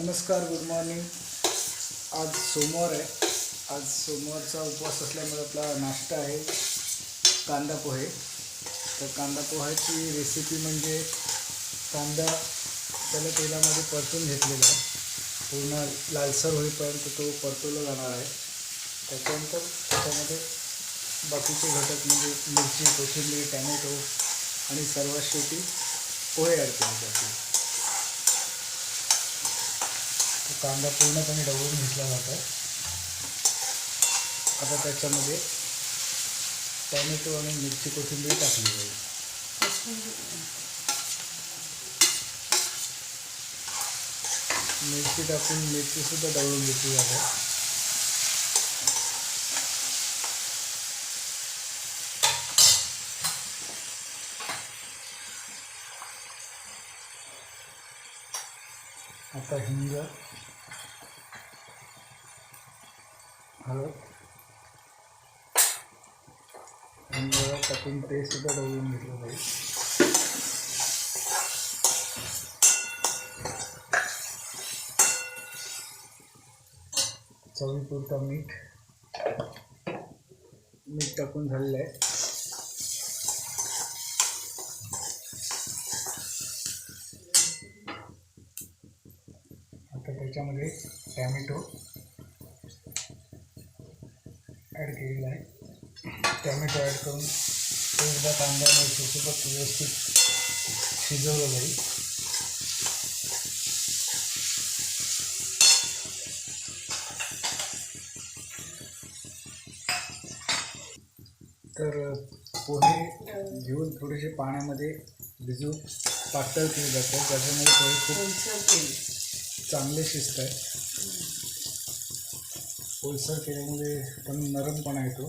नमस्कार good morning आज सोमवार आहे. आज सोमवारचा उपवास असल्यामुळे आपला नाश्ता आहे. कांदा पोहे. तर कांदा पोह्याची रेसिपी म्हणजे कांदा त्याला तेलामध्ये परतून घेतलेला आहे. पूर्ण लालसर होईपर्यंत तो परतवला जाणार आहे. त्याच्यानंतर त्याच्यामध्ये बाकीचे घटक म्हणजे मिरची कोथिंबीर टॅमॅटो आणि सर्वात शेवटी पोहे ॲड केले जातील तो कांदा पूर्णपणे डवळून घेतला जातो आता त्याच्यामध्ये टॅमॅटो आणि मिरची कोथिंबीर टाकली जाईल. मिरची टाकून मिरचीसुद्धा डवळून घेतली जाते. आता हिंग हळद हिंग टाकून ते सुद्धा ढवळून घेतलं पाहिजे चवीपुरता मीठ. मीठ टाकून झालेलं आहे. आता त्याच्यामध्ये टॅमॅटो. ॲड केलेला आहे. टॅमॅटो ॲड करून ते एकदा कांदा मिरचीसोबत व्यवस्थित शिजवलं जाईल. तर पोहे घेऊन थोडेसे पाण्यामध्ये भिजवून पातळ केले जातात. त्याच्यामुळे पोहे खूप चांगले शिजत आहे ओलसर केल्यामुळे पण नरमपणा येतो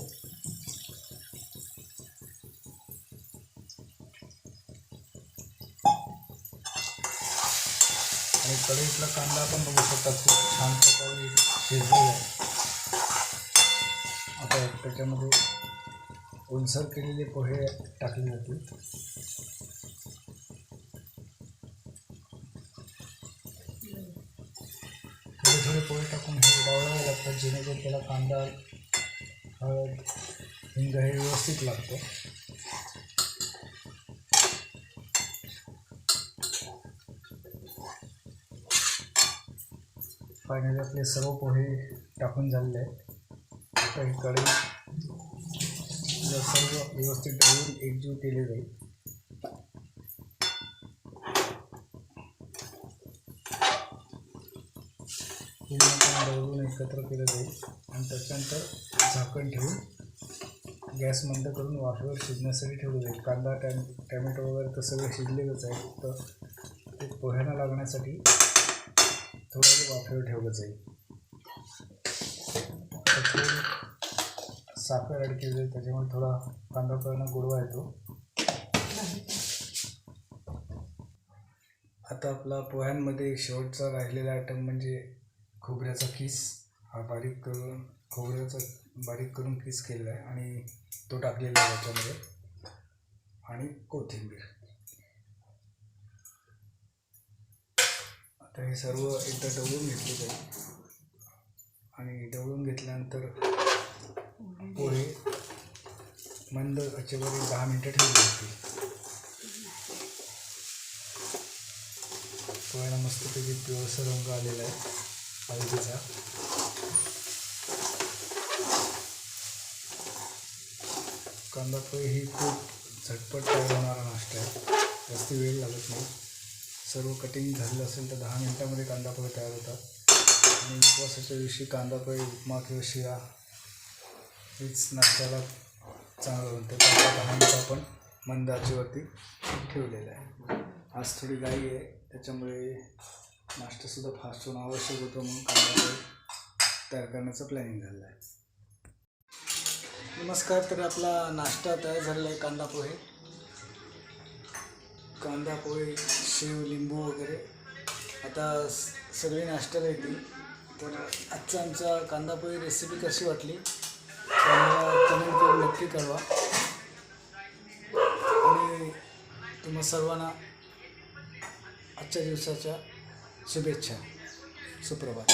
आणि कढईतला कांदा आपण बघू शकता खूप छान प्रकारे शिजलेला आहे. आता त्याच्यामध्ये ओलसर केलेले पोहे टाकले जातील. थोडे थोडे पोहे टाकून हे टाकतात जेणेकरून त्याला कांदा हळद हिंग हे व्यवस्थित लागतं. फायनली आपले सर्व पोहे टाकून झालेले आहेत. आता ही कढई सर्व व्यवस्थित ढवळून एकजीव केले जाईल. पूर्णपणे ढवळून एकत्र केलं जाईल आणि त्याच्यानंतर झाकण ठेवून गॅस मंद करून वाफेवर शिजण्यासाठी ठेवलं जाईल कांदा टॅम टॅमॅटो वगैरे तर सगळं शिजलेलंच आहे. फक्त ते पोह्यांना लागण्यासाठी थोडं वेळ वाफेवर ठेवलं जाईल तर साखर ॲड केली जाईल त्याच्यामुळे थोडा कांदा पोह्यांना गोडवा येतो. आता आपला पोह्यांमध्ये शेवटचा राहिलेला आयटम म्हणजे खोबऱ्याचा किस हा बारीक करून खोबऱ्याचा बारीक करून किस केलेला आहे आणि तो टाकलेला आहे त्याच्यामध्ये आणि कोथिंबीर. आता हे सर्व एकदा डवळून घेतले जाईल. आणि डवळून घेतल्यानंतर पोहे मंद आचेवर दहा मिनटं ठेवली होती पोह्याला मस्तपैकी पिवळसा रंग आलेला आहे. हळदीचा कांदा पोहे ही खूप झटपट तयार होणारा नाश्ता आहे. जास्त वेळ लागत नाही. सर्व कटिंग झालेलं असेल तर दहा मिनटामध्ये कांदा पोहे तयार होतात. आणि उपवासाच्या दिवशी कांदा पोहे उपमा किंवा शिरा हीच नाश्त्याला चांगलं बनतं. दहा मिनटं आपण मंद आचेवरती ठेवलेलं आहे. आज थोडी गाई आहे त्याच्यामुळे नाश्तासुद्धा फास्ट होणं आवश्यक होतं म्हणून कांदा तयार करण्याचं प्लॅनिंग झालं आहे. नमस्कार तर आपला नाश्ता तयार झालेला आहे कांदा पोहे. कांदा पोहे शेव लिंबू वगैरे. आता सगळे नाश्त्याला येतील तर आजचा आमचा कांदा पोहे रेसिपी कशी वाटली? तर कमेंट करून नक्की कळवा. आणि तुम्हा सर्वांना आजच्या दिवसाच्या शुभेच्छा सुप्रभात.